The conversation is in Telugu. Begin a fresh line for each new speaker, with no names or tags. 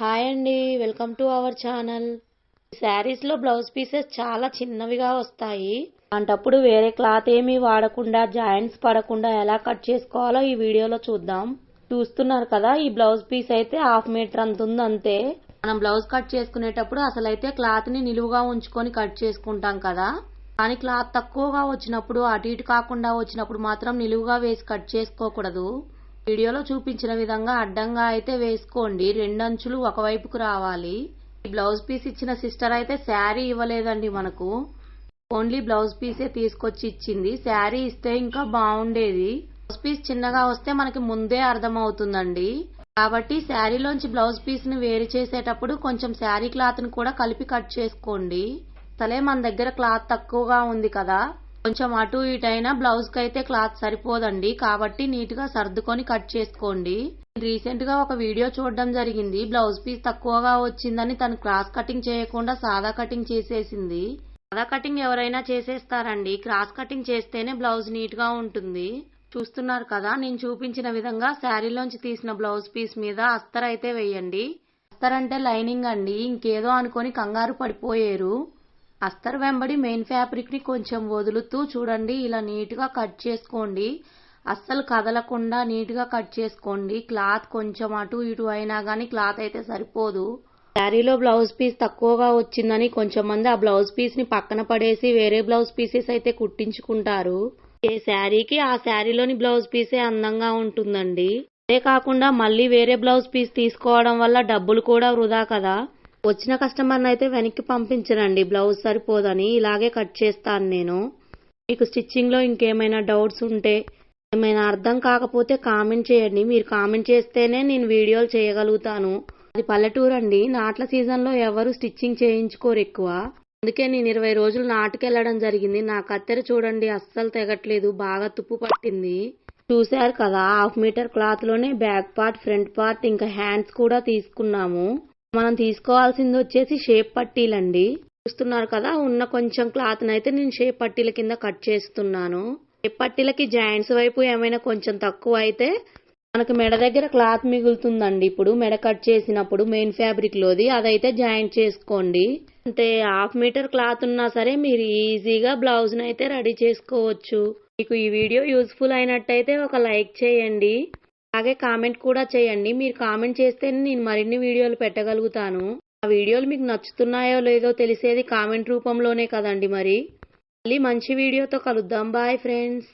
హాయ్ అండి వెల్కమ్ టు అవర్ ఛానల్. శారీస్లో బ్లౌజ్ పీసెస్ చాలా చిన్నవిగా వస్తాయి. అంటప్పుడు వేరే క్లాత్ ఏమీ వాడకుండా జాయింట్స్ పడకుండా ఎలా కట్ చేసుకోవాలో ఈ వీడియోలో చూద్దాం. చూస్తున్నారు కదా ఈ బ్లౌజ్ పీస్ అయితే హాఫ్ మీటర్ అంత ఉంది అంతే. మనం బ్లౌజ్ కట్ చేసుకునేటప్పుడు అసలైతే క్లాత్ని నిలువుగా ఉంచుకొని కట్ చేసుకుంటాం కదా. కానీ క్లాత్ తక్కువగా వచ్చినప్పుడు అటు ఇటు కాకుండా వచ్చినప్పుడు మాత్రం నిలువుగా వేసి కట్ చేసుకోకూడదు. వీడియోలో చూపించిన విధంగా అడ్డంగా అయితే వేసుకోండి. రెండంచులు ఒకవైపుకు రావాలి. ఈ బ్లౌజ్ పీస్ ఇచ్చిన సిస్టర్ అయితే శారీ ఇవ్వలేదండి మనకు. ఓన్లీ బ్లౌజ్ పీసే తీసుకొచ్చి ఇచ్చింది. శారీ ఇస్తే ఇంకా బాగుండేది. బ్లౌజ్ పీస్ చిన్నగా వస్తే మనకి ముందే అర్థమవుతుందండి. కాబట్టి శారీలోంచి బ్లౌజ్ పీస్ని వేరు చేసేటప్పుడు కొంచెం శారీ క్లాత్ని కూడా కలిపి కట్ చేసుకోండి. అసలే మన దగ్గర క్లాత్ తక్కువగా ఉంది కదా. కొంచెం అటు ఇటైనా బ్లౌజ్కి బ్లౌజ్ అయితే క్లాత్ సరిపోదండి. కాబట్టి నీట్గా సర్దుకొని కట్ చేసుకోండి. రీసెంట్గా ఒక వీడియో చూడడం జరిగింది. బ్లౌజ్ పీస్ తక్కువగా వచ్చిందని తను క్రాస్ కటింగ్ చేయకుండా సాదా కటింగ్ చేసేసింది. సాదా కటింగ్ ఎవరైనా చేసేస్తారండి. క్రాస్ కటింగ్ చేస్తేనే బ్లౌజ్ నీట్గా ఉంటుంది. చూస్తున్నారు కదా నేను చూపించిన విధంగా శారీలోంచి తీసిన బ్లౌజ్ పీస్ మీద అస్తర్ అయితే వేయండి. అస్తర్ అంటే లైనింగ్ అండి. ఇంకేదో అనుకొని కంగారు పడిపోయారు. అస్తర్ వెంబడి మెయిన్ ఫ్యాబ్రిక్ని కొంచెం వదులుతూ చూడండి. ఇలా నీట్గా కట్ చేసుకోండి. అస్సలు కదలకుండా నీట్గా కట్ చేసుకోండి. క్లాత్ కొంచెం అటు ఇటు అయినా కానీ క్లాత్ అయితే సరిపోదు. శారీలో బ్లౌజ్ పీస్ తక్కువగా వచ్చిందని కొంచెం మంది ఆ బ్లౌజ్ పీస్ని పక్కన పడేసి వేరే బ్లౌజ్ పీసెస్ అయితే కుట్టించుకుంటారు. ఏ శారీకి ఆ శారీలోని బ్లౌజ్ పీసే అందంగా ఉంటుందండి. అదే కాకుండా మళ్ళీ వేరే బ్లౌజ్ పీస్ తీసుకోవడం వల్ల డబ్బులు కూడా వృధా కదా. వచ్చిన కస్టమర్ని అయితే వెనక్కి పంపించనండి బ్లౌజ్ సరిపోదని ఇలాగే కట్ చేస్తాను నేను. మీకు స్టిచ్చింగ్లో ఇంకేమైనా డౌట్స్ ఉంటే ఏమైనా అర్థం కాకపోతే కామెంట్ చేయండి. మీరు కామెంట్ చేస్తేనే నేను వీడియోలు చేయగలుగుతాను. అది పల్లెటూరు అండి. నాట్ల సీజన్లో ఎవరు స్టిచ్చింగ్ చేయించుకోరు ఎక్కువ. అందుకే నేను ఇరవై రోజులు నాటుకెళ్ళడం జరిగింది. నా కత్తెర చూడండి అస్సలు తెగట్లేదు. బాగా తుప్పు పట్టింది. చూశారు కదా హాఫ్ మీటర్ క్లాత్లోనే బ్యాక్ పార్ట్ ఫ్రంట్ పార్ట్ ఇంకా హ్యాండ్స్ కూడా తీసుకున్నాము. మనం తీసుకోవాల్సింది వచ్చేసి షేప్ పట్టీలండి. చూస్తున్నారు కదా ఉన్న కొంచెం క్లాత్ అయితే నేను షేప్ పట్టీల కింద కట్ చేస్తున్నాను. షేప్ పట్టీలకి జాయింట్స్ వైపు ఏమైనా కొంచెం తక్కువ అయితే మనకు మెడ దగ్గర క్లాత్ మిగులుతుందండి. ఇప్పుడు మెడ కట్ చేసినప్పుడు మెయిన్ ఫ్యాబ్రిక్ లోది అదైతే జాయింట్ చేసుకోండి. అంటే హాఫ్ మీటర్ క్లాత్ ఉన్నా సరే మీరు ఈజీగా బ్లౌజ్ అయితే రెడీ చేసుకోవచ్చు. మీకు ఈ వీడియో యూస్ఫుల్ అయినట్టయితే ఒక లైక్ చేయండి. అలాగే కామెంట్ కూడా చేయండి. మీరు కామెంట్ చేస్తేనే నేను మరిన్ని వీడియోలు పెట్టగలుగుతాను. ఆ వీడియోలు మీకు నచ్చుతున్నాయో లేదో తెలిసేది కామెంట్ రూపంలోనే కదండి మరి. మళ్ళీ మంచి వీడియోతో కలుద్దాం. Bye friends